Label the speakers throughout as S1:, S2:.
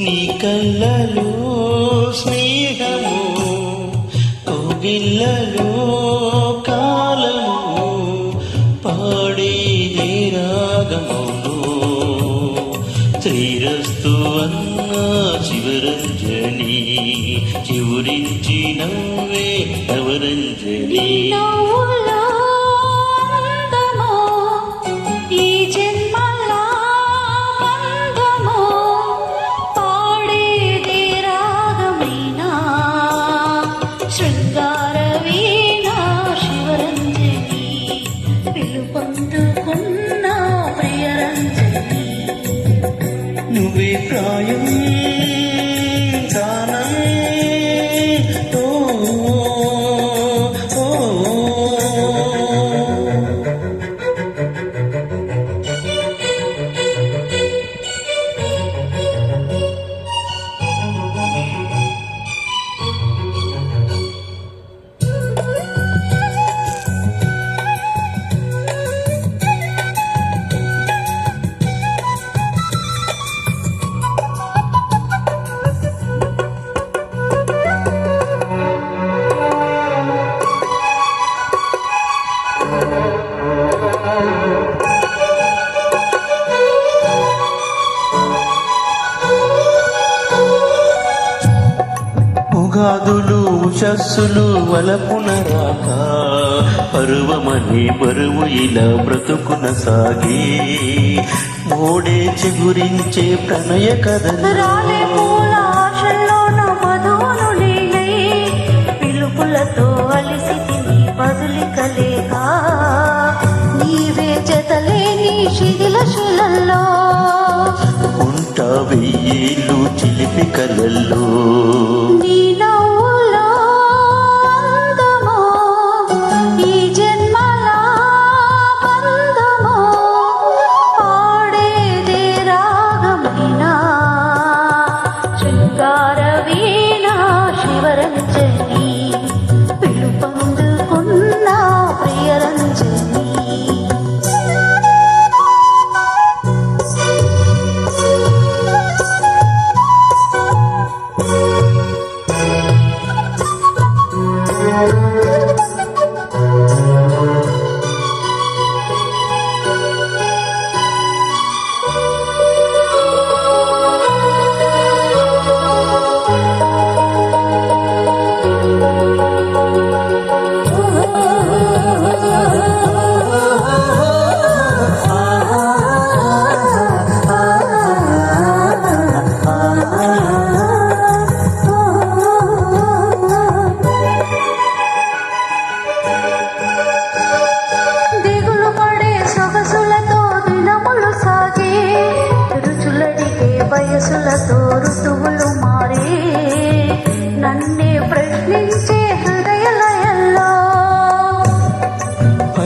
S1: నీ కళ్ళలో స్నేహము కోగిళ్ళలో కాలము పాడేదే రాగమును. శ్రీరస్తు అన్న శివరంజని చివరించి నవ్వే నవరంజని. ఉగాదులు ఉషస్సులు వలపున రాక. పరువమని బరువు ఇలా బ్రతుకున సాగి. మోడే చిగురించే ప్రణయ కథలు.
S2: నేనై పిలుపులతో అలిసి తిని బదులికలేక నీవే జతలేని శిథిల శిలల్లో.
S1: ఉంటా వెయ్యేళ్ళు చిలిపి కలల్లో.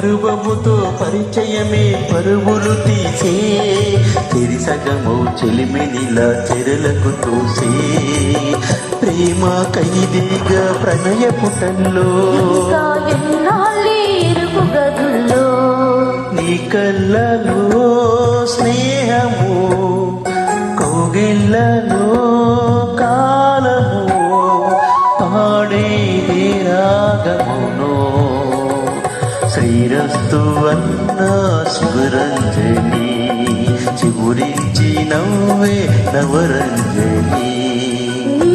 S1: పరువముతో పరిచయమే పరువులు తీసే. తిరిసగము చెలిమినిలా చెరలకు తోసే. ప్రేమ ఖైదీగా ప్రణయ
S2: గదుల్లో.
S1: నీ కళ్ళలో స్నేహము కౌగిళ్ళలో కాలము పాడేది రాగమును. శ్రీరస్తు అన్న శివరంజని చిగురించి నవ్వే నవరంజని
S2: నీ